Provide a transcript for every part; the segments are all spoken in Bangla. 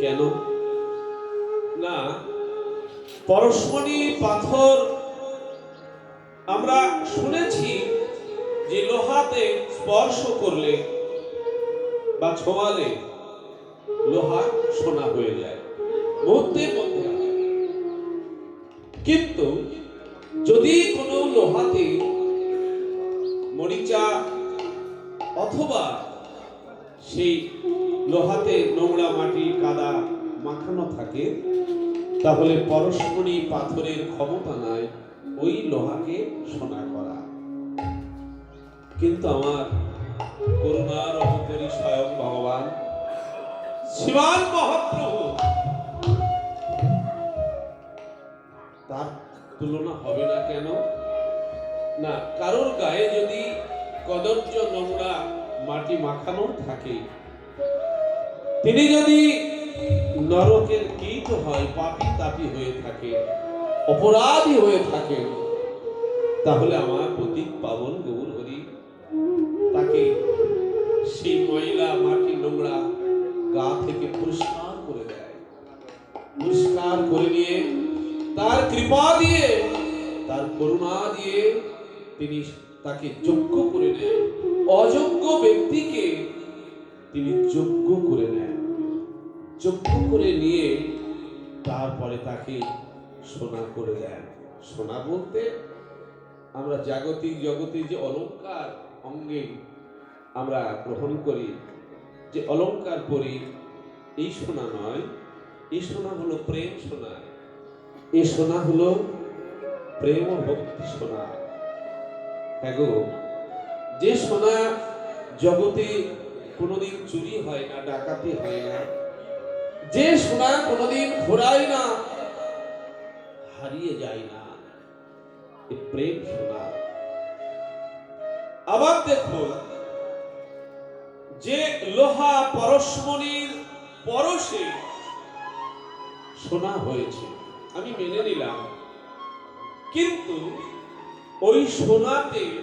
কেন? না, পরশমণি পাথর আমরা শুনেছি যে লোহাতে স্পর্শ করলে বা ছোঁয়ালে লোহা সোনা হয়ে যায়। মুহূর্তের মধ্যে। কিন্তু লোহাতে নোংরা মাটি, কাদা মাখানো থাকে, তাহলে পরস্পরই পাথরের ক্ষমতা নাই, ওই লোহাকে সোনা করা। কিন্তু আমার করুণার অবতারী স্বয়ং ভগবান শিবান মহাপ্রভু, তার তুলনা হবে না কেন? না, কারোর গায়ে যদি কদর্য নোংরা মাটি মাখানো থাকে তিনি যদি নরকের কীট হয়, পাপি তাপি হয়ে থাকে, অপরাধী হয়ে থাকে, তাহলে আমার প্রতীক পাবন গৌর হরি তাকে সেই ময়লা, মাটি, নোংরা গা থেকে পরিষ্কার করে দেয়। পরিষ্কার করে নিয়ে তার কৃপা দিয়ে, তার করুণা দিয়ে তিনি তাকে যোগ্য করে নেন অযোগ্য ব্যক্তিকে তিনি যোগ্য করে নেন। যোগ্য করে নিয়ে তারপরে তাকে সোনা করে দেন। সোনা বলতে আমরা জাগতিক জগতে যে অলঙ্কার অঙ্গে আমরা গ্রহণ করি, যে অলঙ্কার পরি, এই সোনা নয়। এই সোনা হলো প্রেম সোনা। এই সোনা হলো প্রেম ভক্তি সোনা। হ্যাঁ যে সোনা জগতে কোনোদিন চুরি হয় না, ডাকাতি হয় না। যে সোনা কোনোদিন ঘোরায় না, হারিয়ে যায় না। প্রেম সোনা। আবার দেখো, যে লোহা পরশমণির পরশে সোনা হয়েছে। আমি মেনে নিলাম। কিন্তু ওই সোনাতে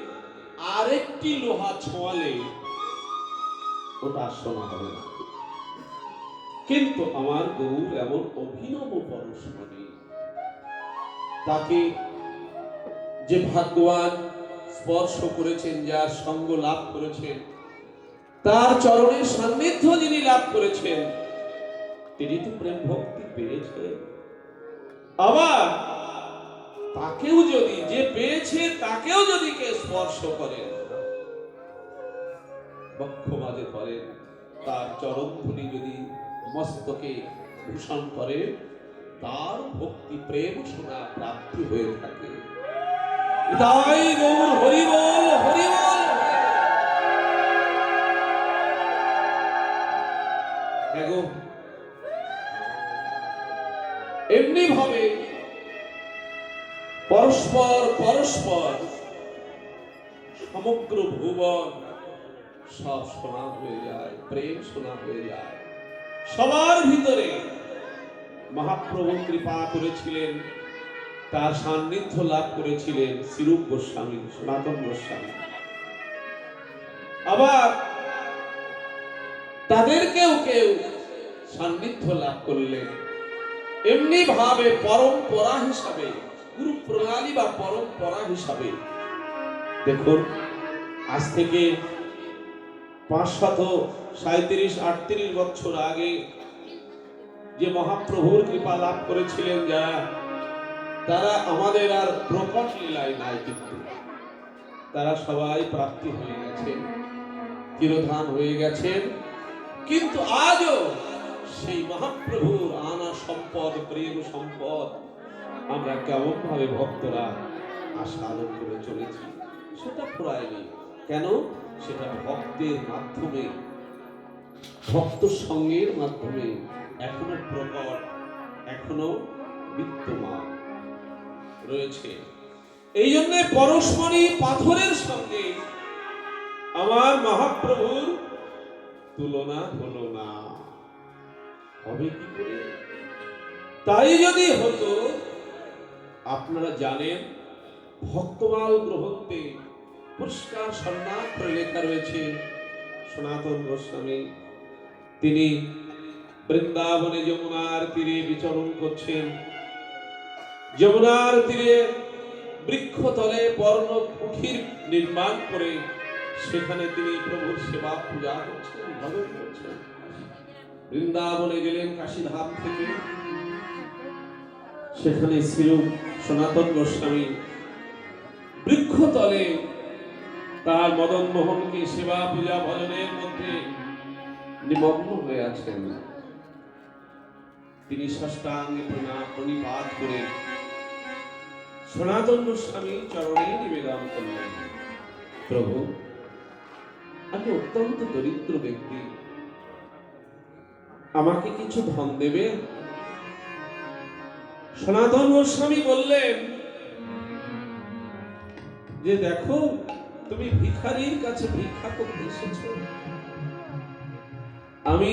আরেকটি লোহা ছোঁয়ালে। ওটা সোনা হবে না। কিন্তু আমার গৌর এমন অভিনব পরশমণি, তাকে যে ভাগ্যবান স্পর্শ করেছেন, যার সঙ্গ লাভ করেছেন, তার চরণের সান্নিধ্য যিনি লাভ করেছেন, তিনি তো প্রেম ভক্তি পেয়েছেন। আবার তাকেও যদি, যে পেয়েছে, তাকেও যদি কে স্পর্শ করেন বক্ষবাদে করেন তার চরণ ধুলি যদি মস্তকে ভূষণ করে, তার ভক্তি প্রেম শোনা প্রাপ্তি হয়ে থাকে। তাই গৌর হরিবল হরিবল দেখো এমনি ভাবে পরস্পর পরস্পর সমগ্র ভুবন সব সোনা হয়ে যায়, প্রেম সোনা হয়ে যায়। সবার ভিতরে মহাপ্রভু কৃপা করেছিলেন, তার সান্নিধ্য লাভ করেছিলেন শিরূপ গোস্বামী, সনাতন গোস্বামী। আবার তাদেরকেও কেউ সান্নিধ্য লাভ করলেন। এমনি ভাবে পরম্পরা হিসাবে গুরু প্রণালী বা পরম্পরা হিসাবে। দেখুন, আজ থেকে পাঁচশত সাঁত্রিশ আটত্রিশ বছর আগে যে মহাপ্রভুর কৃপা লাভ করেছিলেন যারা তারা আমাদের আর প্রকট লীলায় নাই কিন্তু। তারা সবাই প্রাপ্তি হয়ে গেছেন তিরোধান হয়ে গেছেন। কিন্তু আজও সেই মহাপ্রভুর আনা সম্পদ, প্রেম সম্পদ আমরা কেমন ভাবে ভক্তরা আস্বাদন করে চলেছি, সেটা ফুরায়নি কেন? সেটা ভক্তের মাধ্যমে, ভক্ত সঙ্গের মাধ্যমে এখনও প্রকট, এখনও বিদ্যমান রয়েছে। এই জন্য পরশমণি পাথরের সঙ্গে আমার মহাপ্রভুর তুলনা হলো না। হবে কি করে? তাই যদি হতো, আপনারা জানেন, ভক্তমাল গ্রহণতে পুরস্কার স্বর্ণাক্ষরে লেখা রয়েছে সনাতন গোস্বামী। তিনি বৃন্দাবনে যমুনার তীরে বিচরণ করছেন। যমুনার তীরে বৃক্ষতলে পর্ণ কুঠির নির্মাণ করে সেখানে তিনি প্রভুর সেবা পূজা করছেন ভজন করছেন। বৃন্দাবনে গেলেন কাশীধাম থেকে। সেখানে ছিল সনাতন গোস্বামী। বৃক্ষতলে তার মদন মোহনকে সেবা পূজা ভজনের মধ্যে নিমগ্ন হয়ে আছেন। তিনি ষষ্ঠাঙ্গে প্রণা প্রণিপাত করে সনাতন গোস্বামী চরণে নিবেদন করলেন। প্রভু আমি অত্যন্ত দরিদ্র ব্যক্তি। আমাকে কিছু ধন দেবে সনাতন গোস্বামী বললেন, যে দেখো তুমি ভিখারির কাছে ভিক্ষা করতে এসেছ। আমি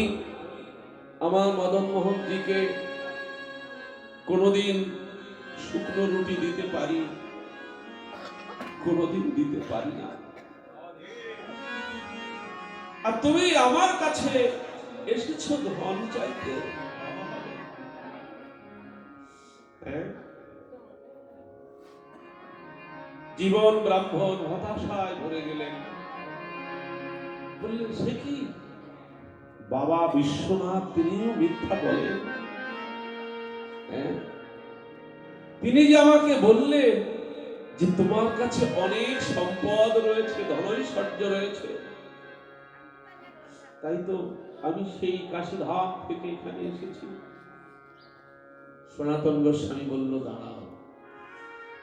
আমার মদন মোহনজিকে কোনোদিন শুকনো রুটি দিতে পারি, কোনোদিন দিতে পারি না। আর তুমি আমার কাছে এসেছ ধন চাইতে। হ্যাঁ? জীবন ব্রাহ্মণ হতাশায় ভরে গেলেন। বললেন, সে কি? বাবা বিশ্বনাথ, তিনিও মিথ্যা বলেন। হ্যাঁ? তিনি যে আমাকে বললেন যে তোমার কাছে অনেক সম্পদ রয়েছে, ধনৈশ্বর্য রয়েছে, তাই তো আমি সেই কাশীধাম থেকে এখানে এসেছি। সনাতন গোস্বামী বলল, দাঁড়াও।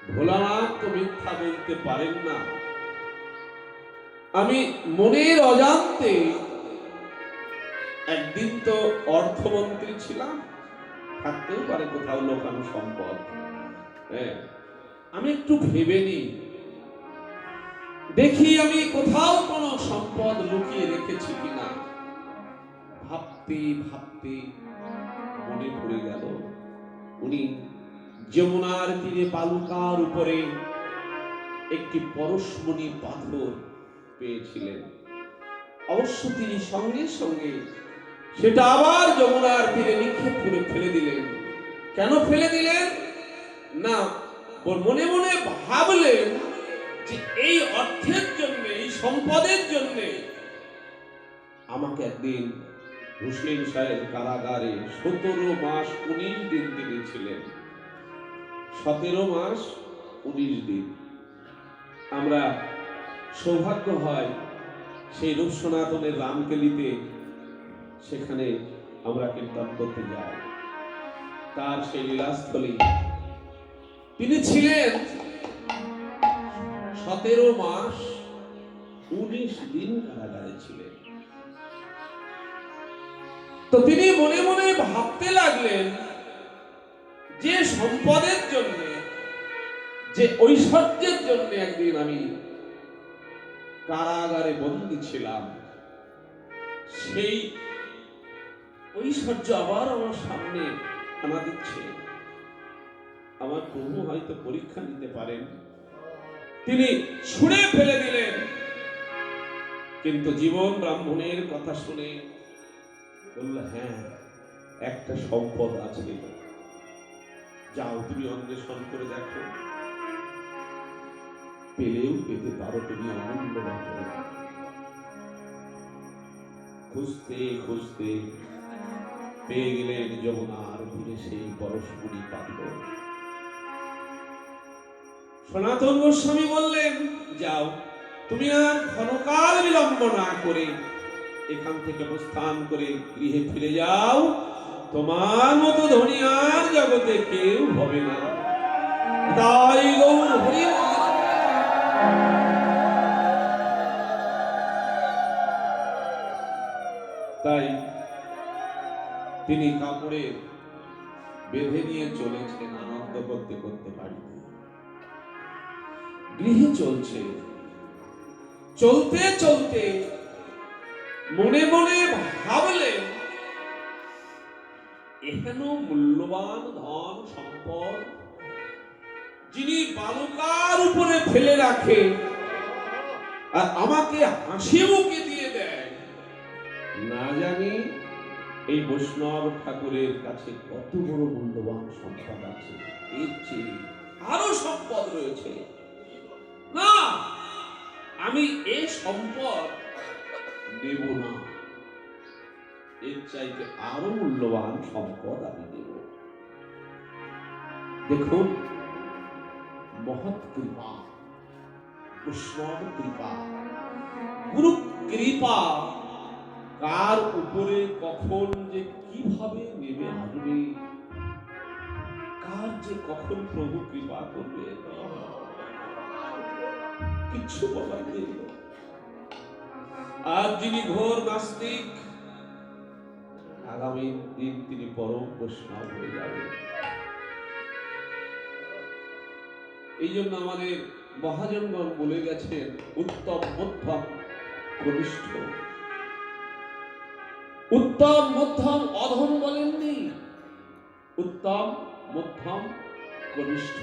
ভোলানাথ তো মিথ্যা বলতে পারেন না। আমি মনের অজান্তে একদিন তো অর্থমন্ত্রী ছিলাম, থাকতেও পারে কোথাও লোকানো সম্পদ। হ্যাঁ আমি একটু ভেবে নিই। দেখি আমি কোথাও কোনো সম্পদ লুকিয়ে রেখেছি কিনা। ভাবতে ভাবতে মনে পড়ে গেল, উনি যমুনার তীরে বালুকার উপরে একটি পরশমণি পাথর পেয়েছিলেন। অবশ্য তিনি সঙ্গে সঙ্গে সেটা আবার যমুনার তীরে নিক্ষেপ করে ফেলে দিলেন। কেন ফেলে দিলেন? না মনে মনে ভাবলেন যে এই অর্থের জন্য, এই সম্পদের জন্য আমাকে একদিন হুসেন সাহেব কারাগারে সতেরো মাস উনিশ দিন তিনি ছিলেন। সতেরো মাস উনিশ দিন। আমরা সৌভাগ্য হয় সেই রূপ সনাতনের রামকেলিতে সেখানে আমরা কীর্তন করতে যাই। তার সেই লীলাস্থলী। তিনি ছিলেন সতেরো মাস উনিশ দিন কারাগারে ছিলেন। তো তিনি মনে মনে ভাবতে লাগলেন যে সম্পদের জন্য, যে ঐশ্বর্যের জন্য একদিন আমি কারাগারে বন্দী ছিলাম, সেই ঐশ্বর্য আবার আমার সামনে আনা দিচ্ছে। আমার প্রভু হয়তো পরীক্ষা নিতে পারেন। তিনি ছুঁড়ে ফেলে দিলেন। কিন্তু জীবন ব্রাহ্মণের কথা শুনে বলল হ্যাঁ একটা সম্পদ আছে। যাও, তুমি অন্বেষণ করে দেখো। পেলেও পেতে পারো তুমি অমূল্য। খুঁজতে খুঁজতে পেয়ে গেলেন যমুনার তীরে সেই পরশমণি পাথর সনাতন গোস্বামী বললেন, যাও, তুমি আর ক্ষণকাল বিলম্ব না করে এখান থেকে প্রস্থান করে গৃহে ফিরে যাও। তোমার মতো ধনী আর জগতে কেউ হবে না। তাই তাই তিনি কাপড়ে বেঁধে নিয়ে চলেছেন, আনন্দ করতে করতে বাড়িতে। গৃহে চলছে। চলতে চলতে মনে মনে ভাবলেন এখানে মূল্যবান ধন সম্পদ যিনি বালুকার উপরে ফেলে রাখে আর আমাকে হাসি মুখে দিয়ে দেয়? না জানি এই বৈষ্ণব ঠাকুরের কাছে কত বড় মূল্যবান সম্পদ আছে। এর চেয়ে আরও সম্পদ রয়েছে। না, আমি এই সম্পদ নেব না। এর চাইতে আরও মূল্যবান সম্পদ আমি নেব দেখুন, মহৎ কৃপা বৈষ্ণব কৃপা গুরু কৃপা কার উপরে কখন যে কীভাবে নেমে আসবে, কার যে কখন প্রভু কৃপা করবে, কিচ্ছু বলার নেই। আর যিনি ঘোর নাস্তিক আগামী দিন তিনি পরম বৈষ্ণব হয়ে যাবেন। এই জন্য আমাদের মহাজনগণ বলে গেছেন, উত্তম মধ্যম কনিষ্ঠ উত্তম মধ্যম অধম বলেননি। উত্তম মধ্যম কনিষ্ঠ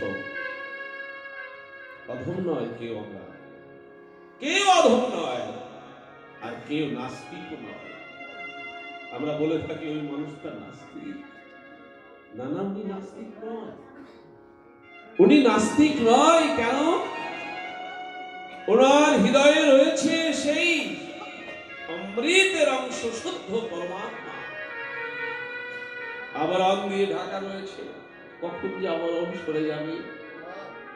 অধম নয় কেউ আমরা। কেউ অধম নয়, আর কেউ নাস্তিক নয়। আমরা বলে থাকি ওই মানুষটা নাস্তিক। না না উনি নাস্তিক নয়। উনি নাস্তিক নয় কেন? ওনার হৃদয়ে রয়েছে সেই অমৃতের অংশ শুদ্ধ পরমাত্মা। আবরণ দিয়ে ঢাকা রয়েছে। কখন যে আবরণ সরে যাবে?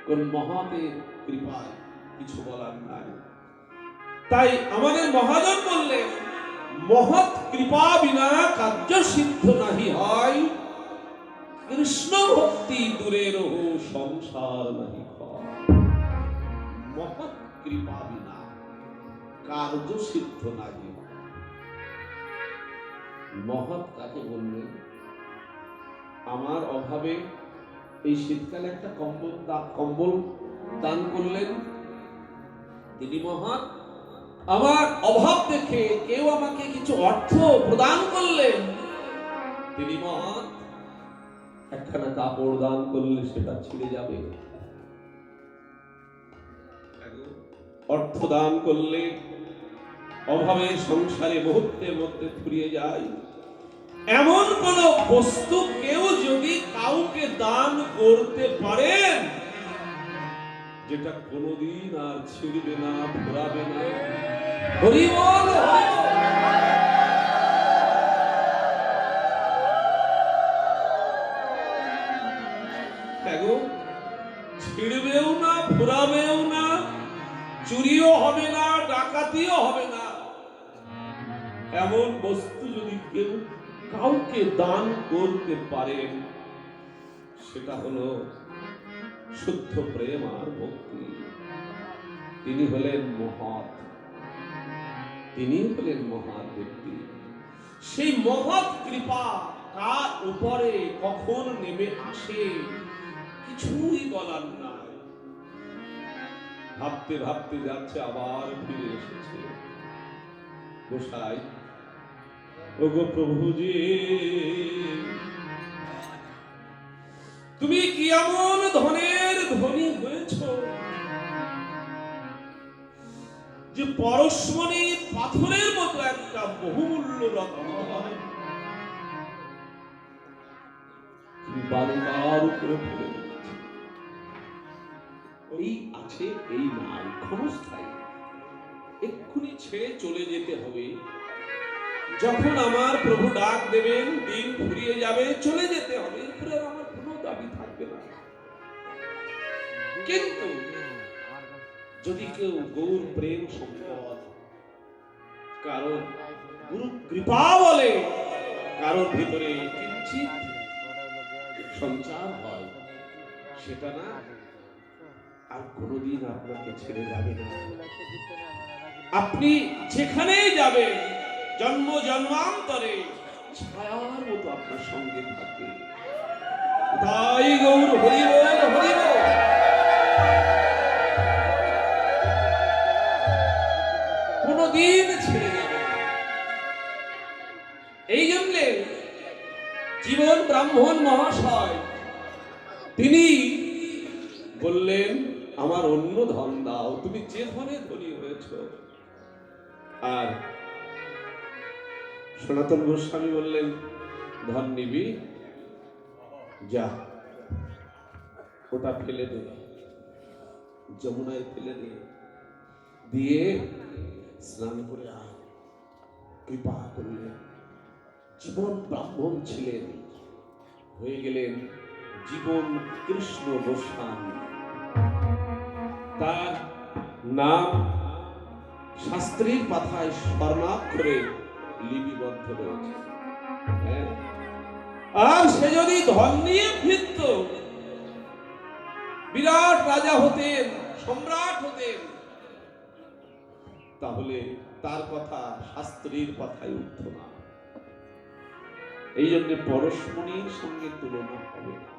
কোন মহাতের কৃপায় কিছু বলার নাই। তাই আমাদের মহাজন বললেন মহৎ কৃপা বিনা কার্য সিদ্ধ নাহি হয়। কৃষ্ণ ভক্তি দূরে রহু, সংসার নাহি মহৎ কৃপা বিনা কার্য সিদ্ধ নাহি মহৎ কাকে বললেন আমার অভাবে এই শীতকালে একটা কম্বল কম্বল দান করলেন। তিনি মহৎ আমার অভাব দেখে কেউ আমাকে কিছু অর্থ প্রদান করলেন। তিনি মহৎ একখানা কাপড় দান করলে সেটা ছিঁড়ে যাবে। অর্থ দান করলে অভাবের সংসারে মুহূর্তের মধ্যে ফুরিয়ে যায়। এমন কোন বস্তু কেউ যদি কাউকে দান করতে পারেন যেটা কোনোদিন আর ছিঁড়বে না, ফুরাবে না হরি বল। দেখো, ছিড়বেও না, ফুরাবেও না, চুরিও হবে না, ডাকাতিও হবে না এমন বস্তু যদি কেউ কাউকে দান করতে পারেন সেটা হলো শুদ্ধ প্রেম আর ভক্তি। তিনি হলেন মহৎ তিনি হলেন মহৎ ব্যক্তি। সেই মহৎ কৃপা কার উপরে কখন নেমে আসে, কিছুই বলার নাই। ভাবতে ভাবতে যাচ্ছে, আবার ফিরে এসেছে। গোসাই, ওগো প্রভুজি তুমি কি এমন ধনের ধনী হয়েছ? যে পরশমণি পাথরের মতো একটা বহুমূল্য রত্ন উপরে ফেলে। এই আছে এই নাই ক্ষণস্থায়ী। এক্ষুনি ছেড়ে চলে যেতে হবে। যখন আমার প্রভু ডাক দেবেন, দিন ফুরিয়ে যাবে, চলে যেতে হবে। কিন্তু যদি কেউ গৌর, প্রেম, সম্পদ, কারণ গুরু কৃপা বলে, কারোর ভিতরে কিঞ্চিত সঞ্চার হয়, সেটা না, আর কোনোদিন আপনাকে ছেড়ে যাবে না। আপনি যেখানেই যাবেন, জন্ম জন্মান্তরে ছায়ার মতো আপনার সঙ্গে থাকবে। তাই গৌর হরিবল ব্রাহ্মণ মহাশয়। তিনি বললেন, আমার অন্য ধন দাও, তুমি যে ধনে ধনী হয়েছ। আর সনাতন গোস্বামী বললেন, ধন নিবি, যা, ওটা ফেলে দে, যমুনায় ফেলে দে, দিয়ে স্নান করে আয়। কৃপা করলেন জীবন ব্রাহ্মণ ছিলেন। হয়ে গেলেন জীবন কৃষ্ণ গোস্বামী। তার নাম শাস্ত্রীর পাথায় স্বর্ণাক্ষরে লিপিবদ্ধ রয়েছে। হ্যাঁ। আর সে যদি ধন নিয়ে ফিরত, বিরাট রাজা হতেন, সম্রাট হতেন, তাহলে তার কথা শাস্ত্রীর কথাই উঠত না। এই জন্য পরশমণির সঙ্গে তুলনা হবে। না